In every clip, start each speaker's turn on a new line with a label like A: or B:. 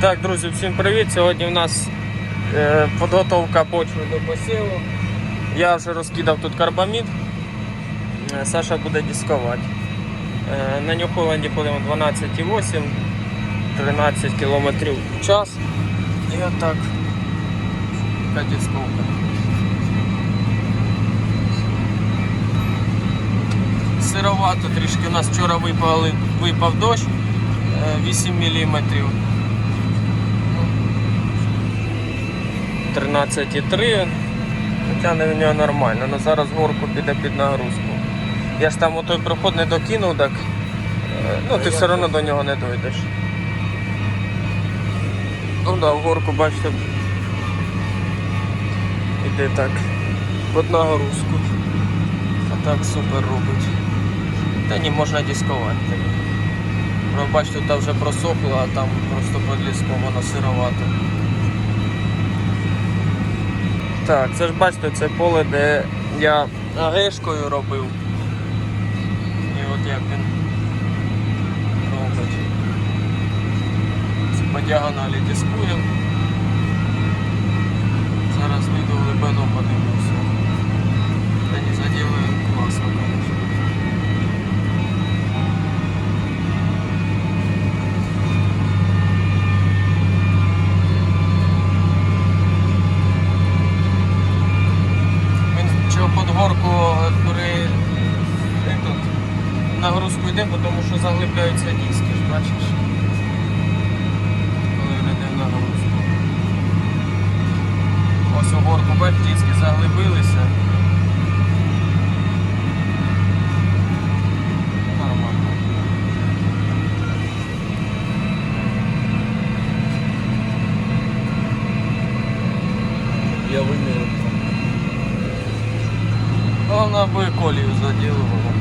A: Так, друзі, всім привіт! Сьогодні у нас е, підготовка почви до посіву. Я вже розкидав тут карбамід. Е, Саша буде дискувати. Е, на Нью-Холланді ходимо 12,8, 13 км в час. І отак. Така дисковка. Сировато трішки. У нас вчора випали, випав дощ е, 8 мм. 13,3. Хоча не в нього нормально, але зараз горку піде під нагрузку. Я ж там у той проход не докинув, так е, ну ти все одно до нього не дойдеш. Ну да, в горку бачите. Іде так. Під нагрузку. А так супер робить. Та ні, можна дискувати. Бачите, тут вже просохло, а там просто під ліском воно сировато. Так, це ж бачите, це поле, де я гришкою робив. І от як він робить. Це по діагоналі дискуємо. Зараз вийду в глибину подивлюся. Та не заділаю класно, конечно. Він чого під горку при этот, нагрузку йде, бо тому що заглибляються диски, ж бачиш? Коли він йде нагрузку. Ось у горку бач, диски заглибилися. Нормально. Я вимірю. Головне, аби колію заділувало.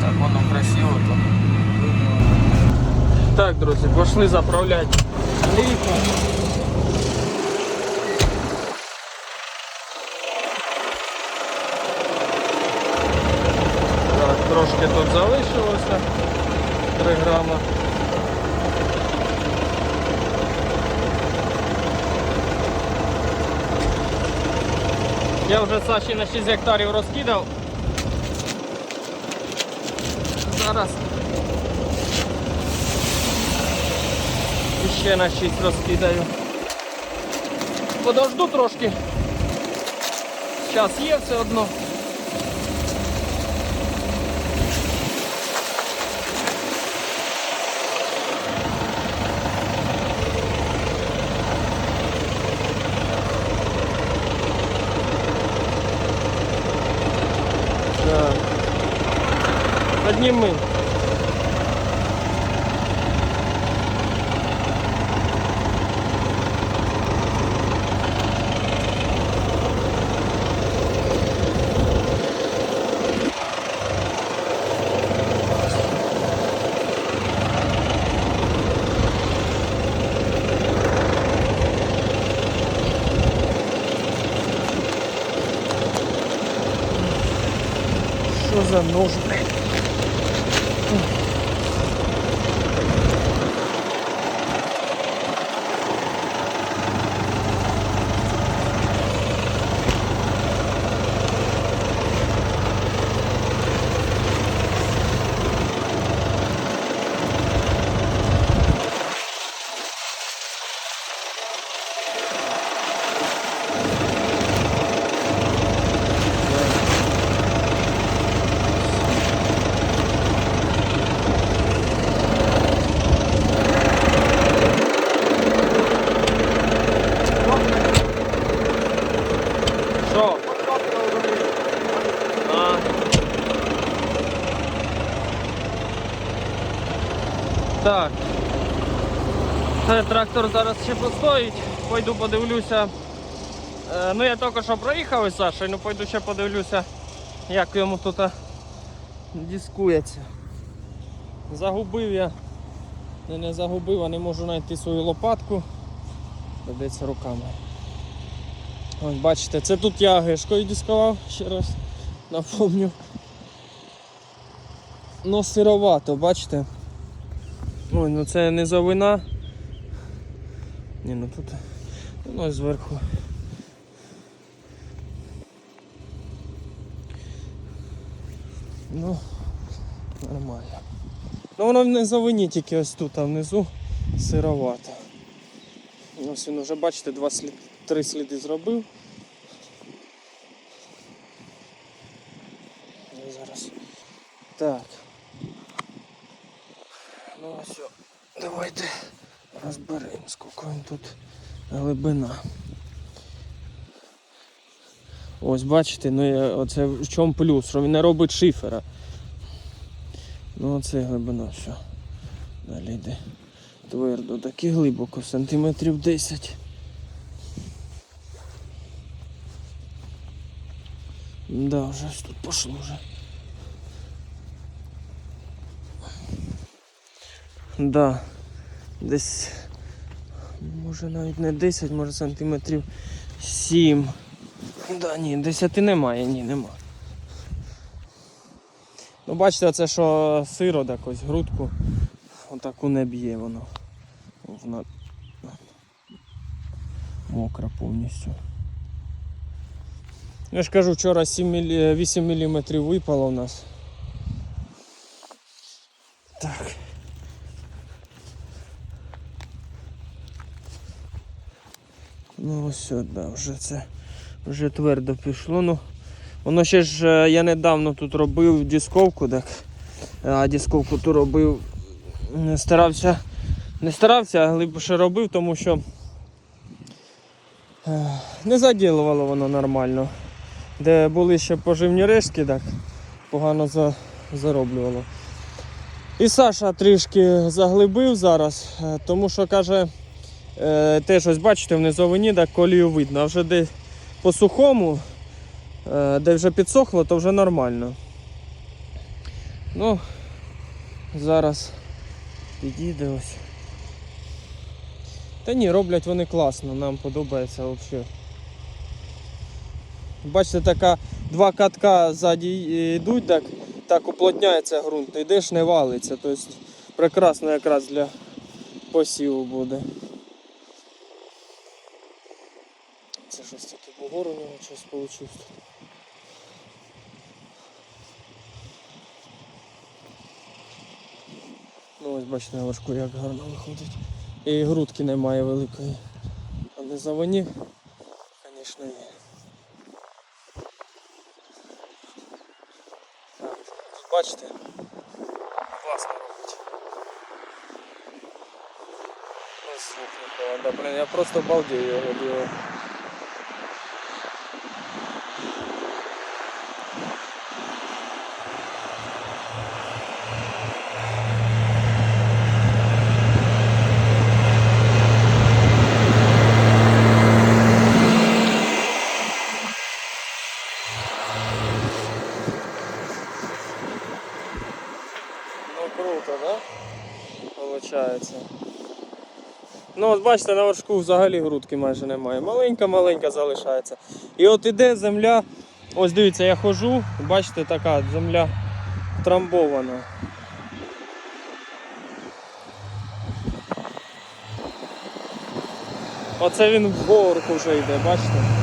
A: Так воно красиво то. Так, друзі, пішли заправляти. Так, трошки тут залишилося 3 грама. Я вже Саші на 6 гектарів розкидав. Зараз ще на 6 розкидаю. Подожду трошки. Час є все одно. Так. Подніми. Що за нож, блядь? Що? А. Так. Це трактор зараз ще постоїть. Пойду подивлюся. Е, ну я тільки що проїхав із Сашою, ну пойду ще подивлюся, як йому тут дискується. Загубив я. Не, не загубив, а не можу знайти свою лопатку. Придеться руками. Ось бачите, це тут я гешкою дискував, ще раз напомню. Ну сировато, бачите? Ой, ну це не завина. Ні, ну тут воно зверху. Ну, нормально. Ну воно не завині, тільки ось тут, а внизу сировато. Ось він вже, бачите, два слід... три сліди зробив. Ну, зараз. Так. Ну ось. о. Давайте розберемо, скільки він тут глибина. Ось бачите, ну оце в чому плюс, що він не робить шифера. Ну оце глибина все. Далі йде твердо, таки глибоко, сантиметрів 10. Да, вже тут пошло вже. Да. Десь може навіть не 10, може сантиметрів 7. Да, ні, 10 немає, ні, нема. Ну бачите, це що сиро якось грудку отаку не б'є воно. Вона мокра повністю. Я ж кажу, вчора 7 мілі... 8 мм випало у нас. Так. Ну ось да, вже це вже твердо пішло. Ну, воно ще ж е, я недавно тут робив дисковку, так. А дисковку тут робив. не Старався. Не старався, а глибше робив, тому що е, не заділувало воно нормально. Де були ще поживні рештки, так погано за, зароблювало. І Саша трішки заглибив зараз, е, тому що каже, е, теж ось бачите, в низовині так колію видно, а вже де по сухому, е, де вже підсохло, то вже нормально. Ну, зараз підійде ось. Та ні, роблять вони класно, нам подобається взагалі. Бачите, така два катка ззаді йдуть, так, так уплотняється ґрунт, йдеш не валиться. Тобто прекрасно якраз для посіву буде. Це у нього щось вийшло. Ну ось бачите на важку як гарно виходить. І грудки немає великої. А не завоні, звісно, є. Бачите? Класно робить. Ось звук не я просто обалдею його Ну да? Получається. Ну от бачите, на вершку взагалі грудки майже немає. Маленька-маленька залишається. І от іде земля. Ось дивіться, я ходжу, бачите, така земля трамбована. Оце він в горку вже йде, бачите?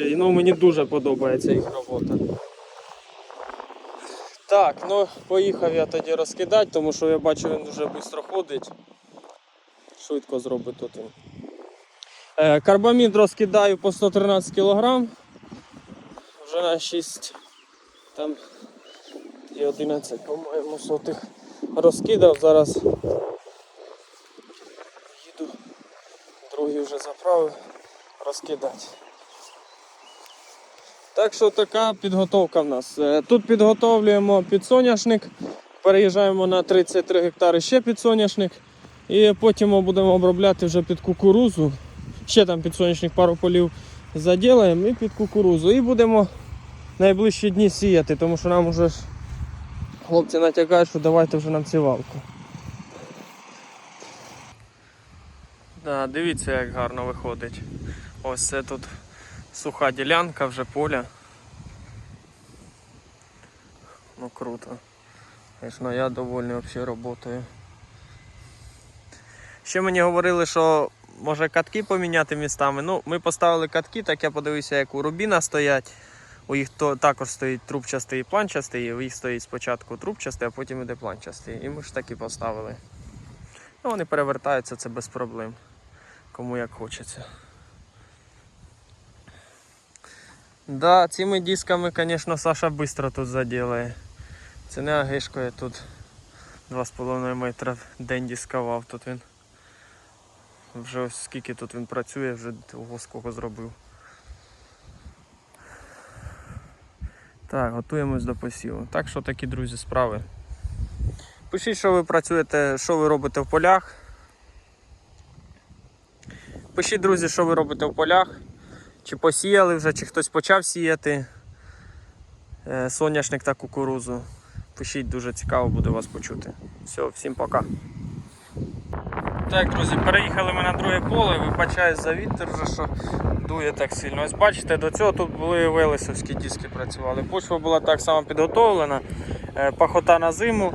A: Виходить. Ну мені дуже подобається їх робота. Так, ну поїхав я тоді розкидати, тому що я бачу він дуже швидко ходить. Швидко зробить тут. Е, карбамід розкидаю по 113 кг. Вже на 6 там і 11, по-моєму, сотих розкидав. Зараз їду, другий вже заправив розкидати. Так що така підготовка в нас. Е, Тут підготовлюємо підсоняшник, переїжджаємо на 33 гектари ще підсоняшник. І потім ми будемо обробляти вже під кукурузу. Ще там підсоняшник пару полів заділаємо і під кукурузу. І будемо найближчі дні сіяти, тому що нам вже хлопці натякають, що давайте вже нам сівалку. Да, дивіться, як гарно виходить. Ось це тут суха ділянка, вже поля. Ну круто. Звісно, я довольний взагалі роботою. Ще мені говорили, що може катки поміняти містами. Ну, ми поставили катки, так я подивився, як у Рубіна стоять. У їх також стоїть трубчастий і планчастий, у їх стоїть спочатку трубчастий, а потім іде планчастий. І ми ж таки поставили. Ну, вони перевертаються, це без проблем. Кому як хочеться. Да, цими дисками, звісно, Саша швидко тут заділає. Це не агишкою тут 2,5 метра в день дискував. Тут він вже ось скільки тут він працює, вже ого скільки зробив. Так, готуємось до посіву. Так що такі, друзі, справи. Пишіть, що ви працюєте, що ви робите в полях. Пишіть, друзі, що ви робите в полях. Чи посіяли вже, чи хтось почав сіяти е, соняшник та кукурузу. Пишіть, дуже цікаво буде вас почути. Все, всім пока. Так, друзі, переїхали ми на друге поле, вибачаюсь за вітер, вже що дує так сильно. Ось бачите, до цього тут були велесовські диски працювали. Почва була так само підготовлена, е, пахота на зиму.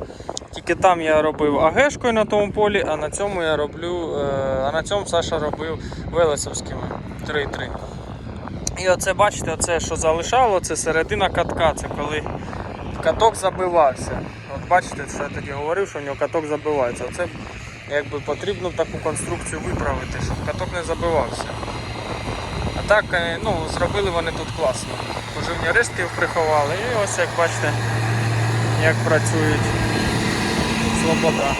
A: Тільки там я робив агешкою на тому полі, а на цьому я роблю, е, а на цьому Саша робив велесовськими 3-3. І оце бачите, оце що залишало, це середина катка, це коли каток забивався. От бачите, що я тоді говорив, що в нього каток забивається. Оце якби потрібно таку конструкцію виправити, щоб каток не забивався. А так, е, ну, зробили вони тут класно. Поживні рештки приховали і ось як бачите, як працюють свобода.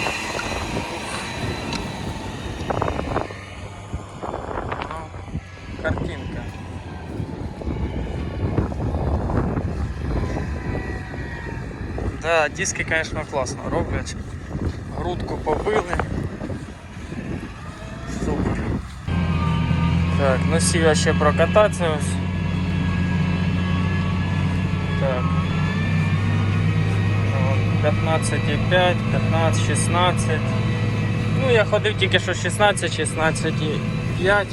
A: Ну, Картинка. Да, диски, конечно, класно роблять. Грудку побили. Супер. Так, ну сіля ще прокататися ось. Так. 15,5, 15, 16. Ну я ходив тільки що 16, 16,5.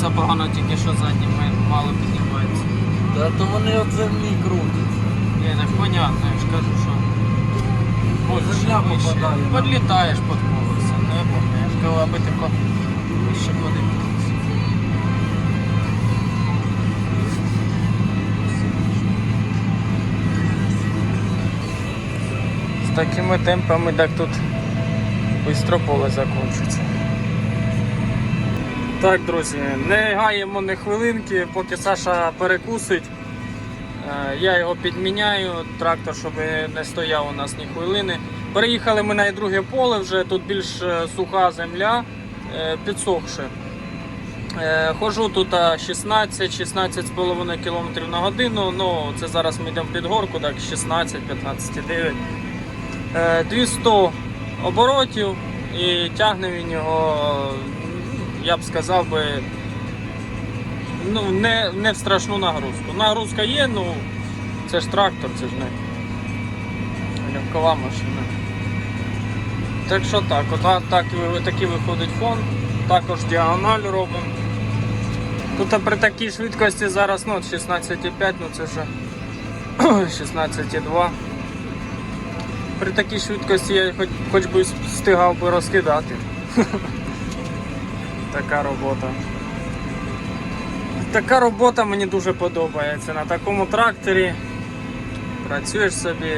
A: Колеса погано тільки що задні мало піднімається.
B: Та то вони от землі крутять.
A: Ні, так понятно, я ж кажу, що. Ось
B: Земля
A: вище.
B: попадає
A: Подлітаєш під колеса, ну я. Я ж кажу, аби ти по- вище подивився. З такими темпами так тут швидко поле закінчиться. Так, друзі, не гаємо ні хвилинки, поки Саша перекусить. Е, Я його підміняю, трактор, щоб не стояв у нас ні хвилини. Переїхали ми на друге поле, вже тут більш е, суха земля, е, підсохше. Хожу тут 16-16,5 км на годину. Ну, це зараз ми йдемо під горку, так 16, 15,9. Е, 200 оборотів і тягне він його, я б сказав би, ну, не, не в страшну нагрузку. Нагрузка є, ну це ж трактор, це ж не легкова машина. Так що так, от так, такий виходить фон, також діагональ робимо. Тут при такій швидкості зараз ну, 16,5, ну це вже 16,2. При такій швидкості я хоч, хоч би встигав би розкидати. Така робота. Така робота мені дуже подобається. На такому тракторі працюєш собі,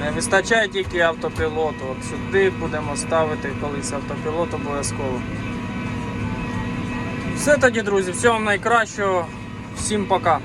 A: не вистачає тільки автопілоту. От сюди будемо ставити колись автопілот обов'язково. Все тоді, друзі, всього вам найкращого. Всім пока.